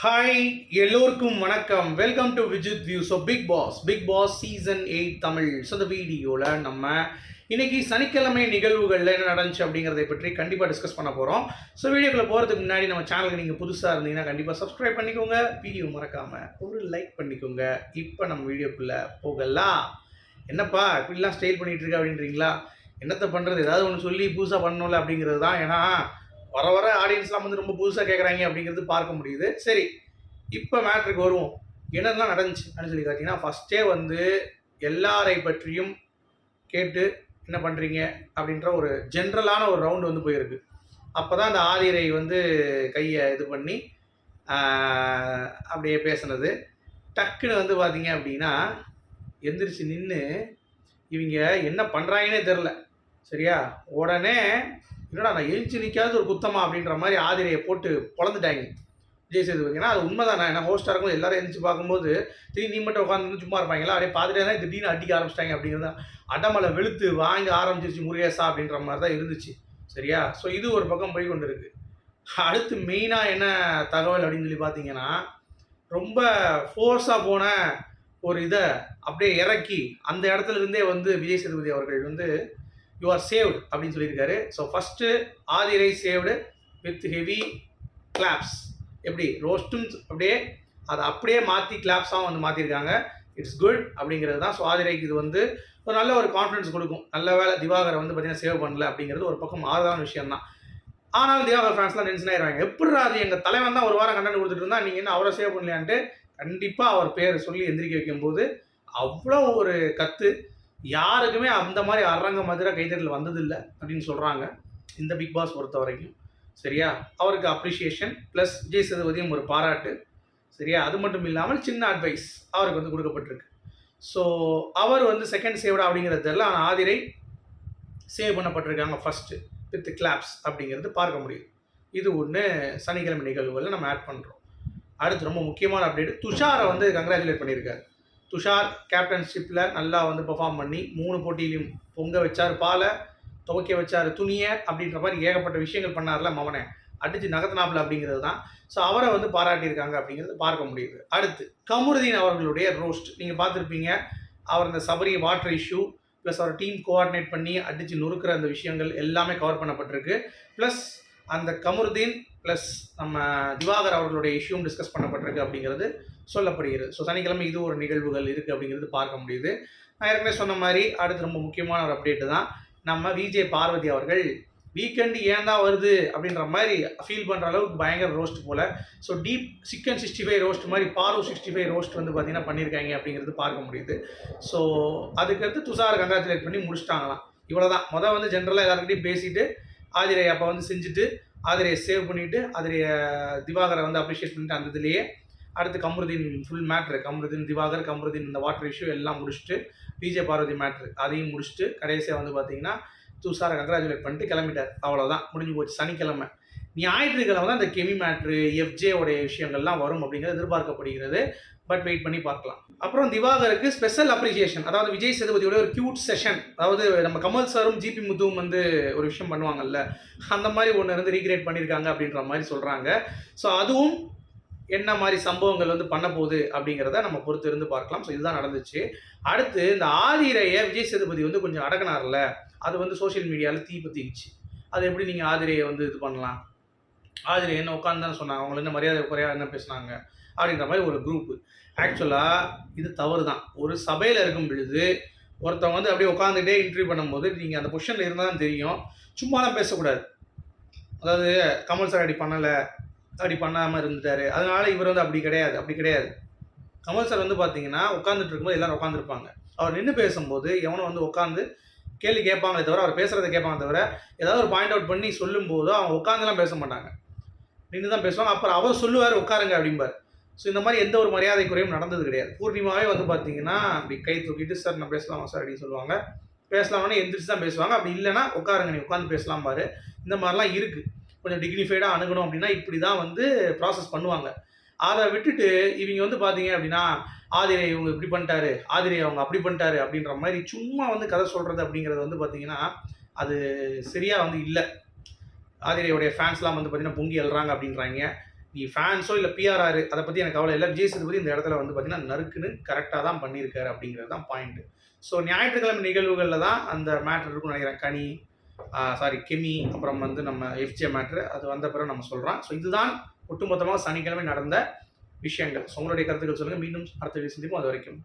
Hi எல்லோருக்கும் வணக்கம். Welcome to Vijith view so big boss big boss season eight Tamil. So இந்த வீடியோவில் நம்ம இன்றைக்கி சனிக்கிழமை நிகழ்வுகளில் என்ன நடந்துச்சு அப்படிங்கிறதை பற்றி கண்டிப்பாக டிஸ்கஸ் பண்ண போகிறோம் ஸோ வீடியோக்குள்ள போகிறதுக்கு முன்னாடி நம்ம சேனலுக்கு நீங்கள் புதுசாக இருந்தீங்கன்னா கண்டிப்பாக சப்ஸ்கிரைப் பண்ணிக்கோங்க. வீடியோ மறக்காமல் ஒரு லைக் பண்ணிக்கோங்க. இப்போ நம்ம வீடியோக்குள்ளே போகலாம். என்னப்பா இப்படிலாம் ஸ்டைல் பண்ணிட்டு அப்படின்றீங்களா? என்னத்தை பண்ணுறது ஏதாவது ஒன்று சொல்லி புதுசாக பண்ணணும்ல அப்படிங்கிறது தான். ஏன்னா வர வர ஆடியன்ஸ்லாம் வந்து ரொம்ப புதுசாக கேட்குறாங்க அப்படிங்கிறது பார்க்க முடியுது. சரி இப்போ மேட்ருக்கு வருவோம். என்னெல்லாம் நடந்துச்சு அப்படின்னு சொல்லி பார்த்தீங்கன்னா ஃபஸ்ட்டே வந்து எல்லாரை பற்றியும் கேட்டு என்ன பண்ணுறீங்க அப்படின்ற ஒரு ஜென்ரலான ஒரு ரவுண்டு வந்து போயிருக்கு. அப்போ தான் அந்த ஆதிரை வந்து கையை இது பண்ணி அப்படியே பேசுனது. டக்குன்னு வந்து பார்த்தீங்க அப்படின்னா எந்திரிச்சு நின்று இவங்க என்ன பண்ணுறாங்கன்னே தெரில சரியா? உடனே என்னடா நான் எழுச்சி நிற்காத ஒரு குத்தமா அப்படின்ற மாதிரி ஆதிரையை போட்டு பொழந்துட்டாங்க. விஜய் சேதுபதி ஏன்னா அது உண்மைதான்? நான் என்ன ஹோஸ்டாக இருக்கும் எல்லாரும் எழுந்துச்சு பார்க்கும்போது திடீர் நீ மட்டும் உட்காந்து சும்மா இருப்பாங்களா? அப்படியே பார்த்துட்டே தான் திடீர்னு அடிக்க ஆரம்பிச்சிட்டாங்க அப்படிங்கிறது அடமலை வெளுத்து வாங்க ஆரம்பிச்சிருச்சு முருகேசா அப்படின்ற மாதிரி தான் இருந்துச்சு. சரியா? ஸோ இது ஒரு பக்கம் போய் கொண்டு இருக்கு அடுத்து மெயினாக என்ன தகவல் அப்படின்னு சொல்லி பார்த்தீங்கன்னா ரொம்ப ஃபோர்ஸாக போன ஒரு இதை அப்படியே இறக்கி அந்த இடத்துல இருந்தே வந்து விஜய் சேதுபதி அவர்கள் வந்து யூ ஆர் சேவ்டு அப்படின்னு சொல்லியிருக்காரு. So first Aadhirai saved with heavy claps எப்படி? ரோஸ்ட்டும் அப்படியே அதை அப்படியே மாற்றி கிளாப்ஸாகவும் வந்து மாற்றிருக்காங்க இட்ஸ் குட் அப்படிங்கிறது தான். ஸோ ஆதிரைக்கு இது வந்து ஒரு நல்ல ஒரு கான்ஃபிடன்ஸ் கொடுக்கும். நல்ல வேலை திவாகரை வந்து பார்த்தீங்கன்னா சேவ் பண்ணல அப்படிங்கிறது ஒரு பக்கம் ஆறுதான விஷயம் தான் ஆனாலும் திவாகர் ஃபேன்ஸ்லாம் டென்ஷன் ஆயிடுவாங்க எப்படி அது? எங்கள் தலைவன் தான் ஒரு வாரம் கண்டென்ட் கொடுத்துட்டு இருந்தா நீங்கள் என்ன அவரை சேவ் பண்ணலையான்ட்டு கண்டிப்பாக அவர் பேர் சொல்லி எந்திரிக்க வைக்கும்போது அவ்வளோ ஒரு கற்று யாருக்குமே அந்த மாதிரி அரங்க மதுரை கைத்தட்டல் வந்ததில்லை அப்படின்னு சொல்கிறாங்க இந்த பிக் பாஸ் பொறுத்த வரைக்கும். சரியா? அவருக்கு அப்ரிஷியேஷன் ப்ளஸ் விஜய் சேதுபதியும் ஒரு பாராட்டு. சரியா? அது மட்டும் இல்லாமல் சின்ன அட்வைஸ் அவருக்கு வந்து கொடுக்கப்பட்டிருக்கு. ஸோ அவர் வந்து செகண்ட் சேவ்டா அப்படிங்கிறது தெரியல. ஆனால் ஆதிரை சேவ் பண்ணப்பட்டிருக்காங்க ஃபஸ்ட்டு வித் கிளாப்ஸ் அப்படிங்கிறது பார்க்க முடியுது இது ஒன்று சனிக்கிழமை நிகழ்வுகளில் நம்ம ஆட் பண்ணுறோம் அடுத்து ரொம்ப முக்கியமான அப்டேட் துஷாரை வந்து கங்க்ராச்சுலேட் பண்ணியிருக்காரு. துஷார் கேப்டன்ஷிப்பில் நல்லா வந்து பெர்ஃபார்ம் பண்ணி மூணு போட்டியிலையும் பொங்க வச்சார் பாலை துவைக்க வச்சார் துணியை அப்படின்ற மாதிரி ஏகப்பட்ட விஷயங்கள் பண்ணார்ல மவனை. அடிச்சு நகர்த்தினாப்புல அப்படிங்கிறது தான். ஸோ அவரை வந்து பாராட்டியிருக்காங்க அப்படிங்கிறது பார்க்க முடியுது. அடுத்து கமருதீன் அவர்களுடைய ரோஸ்ட் நீங்கள் பார்த்துருப்பீங்க அவர் இந்த சபரி வாட்டர் இஷ்யூ ப்ளஸ் அவர் டீம் கோஆர்டினேட் பண்ணி அடித்து நொறுக்கிற அந்த விஷயங்கள் எல்லாமே கவர் பண்ணப்பட்டிருக்கு. ப்ளஸ் அந்த கமருதீன் ப்ளஸ் நம்ம திவாகர் அவர்களுடைய இஷ்யூவும் டிஸ்கஸ் பண்ணப்பட்டிருக்கு அப்படிங்கிறது சொல்லப்படுகிறது. ஸோ சனிக்கிழமை இது ஒரு நிகழ்வுகள் இருக்குது அப்படிங்கிறது பார்க்க முடியுது. நான் ஏற்கனவே சொன்ன மாதிரி அடுத்து ரொம்ப முக்கியமான ஒரு அப்டேட்டு தான் நம்ம விஜே பார்வதி அவர்கள் வீக்கெண்டு ஏன் தான் வருது அப்படின்ற மாதிரி ஃபீல் பண்ணுற அளவுக்கு பயங்கர ரோஸ்ட் போல். So deep chicken sixty five roast மாதிரி பாரோ சிக்ஸ்டி ஃபைவ் ரோஸ்ட் வந்து பார்த்தீங்கன்னா பண்ணியிருக்காங்க அப்படிங்கிறது பார்க்க முடியுது. ஸோ அதுக்கடுத்து துஷார் கங்க்ராச்சுலேட் பண்ணி முடிச்சிட்டாங்களாம். இவ்வளோ தான் மொதல் வந்து ஜென்ரலாக எல்லாருக்கிட்டையும் பேசிட்டு ஆதிரையை அப்போ வந்து செஞ்சுட்டு ஆதிரையை சேவ் பண்ணிவிட்டு ஆதிரைய திவாகரை வந்து அப்ரிஷியேட் பண்ணிட்டு அந்த இதுலேயே அடுத்து கமருதீன் ஃபுல் மேட்ரு கமருதீன் திவாகர் கமருதீன் இந்த வாட்டர் இஷ்யூ எல்லாம் முடிச்சுட்டு பிஜே பார்வதி மேட்ரு அதையும் முடிச்சுட்டு கடைசியாக வந்து பார்த்தீங்கன்னா தூசாரை கங்க்ராச்சுலேட் பண்ணிட்டு கிளம்பிட்டார். அவ்வளோதான் முடிஞ்சு போச்சு. சனிக்கிழமை. ஞாயிற்றுக்கிழமை தான் இந்த கெமி மேட்ரு எஃப்ஜே உடைய விஷயங்கள்லாம் வரும் அப்படிங்கிறது எதிர்பார்க்கப்படுகிறது. பட் வெயிட் பண்ணி பார்க்கலாம். அப்புறம் திவாகருக்கு ஸ்பெஷல் அப்ரிசியேஷன் அதாவது விஜய் சேதுபதியோட ஒரு கியூட் செஷன் அதாவது நம்ம கமல் சாரும் ஜிபி முத்துவும் வந்து ஒரு விஷயம் பண்ணுவாங்கல்ல. அந்த மாதிரி ஒன்று இருந்து ரீக்ரியேட் பண்ணியிருக்காங்க அப்படின்ற மாதிரி சொல்கிறாங்க ஸோ அதுவும் என்ன மாதிரி சம்பவங்கள் வந்து பண்ண போகுது அப்படிங்கிறத நம்ம பொறுத்து இருந்து பார்க்கலாம். ஸோ இதுதான் நடந்துச்சு. அடுத்து இந்த ஆதிரையை விஜய் சேதுபதி வந்து கொஞ்சம் அடக்கினார்ல. அது வந்து சோஷியல் மீடியாவில் தீ பற்றிக்குச்சு அது எப்படி நீங்கள் ஆதிரையை வந்து இது பண்ணலாம்? ஆதிரை என்ன உட்காந்துன்னு சொன்னாங்க. அவங்களை என்ன மரியாதை குறையா என்ன பேசுனாங்க? அப்படின்ற மாதிரி ஒரு குரூப்பு ஆக்சுவலாக இது தவறு தான் ஒரு சபையில் இருக்கும் பொழுது ஒருத்தவங்க வந்து அப்படியே உட்காந்துட்டே இன்டர்வியூ பண்ணும்போது நீங்கள் அந்த பொசிஷனில் இருந்தால் தான் தெரியும். சும்மாலாம் பேசக்கூடாது. அதாவது கமல் சார் அப்படி பண்ணலை அப்படி பண்ணாமல் இருந்துட்டாரு. அதனால இவர் வந்து அப்படி கிடையாது அப்படி கிடையாது. கமல் சார் வந்து பார்த்தீங்கன்னா உட்காந்துட்டு இருக்கும்போது எல்லாரும் உட்காந்துருப்பாங்க அவர் நின்று பேசும்போது எவனும் வந்து உட்காந்து கேள்வி கேட்பாங்களே தவிர அவர் பேசுகிறத கேட்பாங்க தவிர ஏதாவது ஒரு பாயிண்ட் அவுட் பண்ணி சொல்லும்போது அவங்க உட்காந்துலாம் பேச மாட்டாங்க. நின்று தான் பேசுவாங்க. அப்புறம் அவர் சொல்லுவார் உட்காருங்க அப்படிம்பார். ஸோ இந்த மாதிரி எந்த ஒரு மரியாதை குறையும் நடந்தது கிடையாது. பூர்ணிமாவே வந்து பார்த்தீங்கன்னா அப்படி கை தூக்கிட்டு சார் நான் பேசலாமா சார்? அப்படின்னு சொல்லுவாங்க. பேசலாம்னா எந்திரிச்சு தான் பேசுவாங்க. அப்படி இல்லைன்னா உட்காருங்க நீ உட்காந்து பேசலாம் பாரு. இந்த மாதிரிலாம் இருக்குது கொஞ்சம் டிக்னிஃபைடாக அணுகணும் அப்படின்னா இப்படி தான் வந்து ப்ராசஸ் பண்ணுவாங்க. அதை விட்டுட்டு இவங்க வந்து பார்த்தீங்க அப்படின்னா ஆதிரை இவங்க இப்படி பண்ணிட்டாரு. ஆதிரை அவங்க அப்படி பண்ணிட்டாரு அப்படின்ற மாதிரி சும்மா வந்து கதை சொல்கிறது அப்படிங்கிறது வந்து பார்த்தீங்கன்னா அது சரியாக வந்து இல்லை. ஆதிரையுடைய ஃபேன்ஸ்லாம் வந்து பார்த்தீங்கன்னா பொங்கி எழுறாங்க அப்படின்றாங்க. நீ ஃபேன்ஸோ இல்லை பிஆர்ஆர் அதை பற்றி எனக்கு கவலை இல்லை. விஜய் சேதுபதி இந்த இடத்துல வந்து பார்த்தீங்கன்னா நறுக்குன்னு கரெக்டாக தான் பண்ணியிருக்காரு அப்படிங்கிறது தான் பாயிண்ட் ஸோ ஞாயிற்றுக்கிழமை நிகழ்வுகளில் தான் அந்த மேட்ரு இருக்கும்னு நினைக்கிறேன். கனி சாரி கெமி அப்புறம் வந்து நம்ம எஃப்ஜே மேட்ரு அது வந்த பிறகு நம்ம சொல்கிறோம் ஸோ இதுதான் ஒட்டுமொத்தமாக சனிக்கிழமை நடந்த விஷயங்கள். ஸோ உங்களுடைய கருத்துக்கள் சொல்லுங்கள் மீண்டும் அடுத்த வீடியோ சந்திப்போம். அது வரைக்கும்.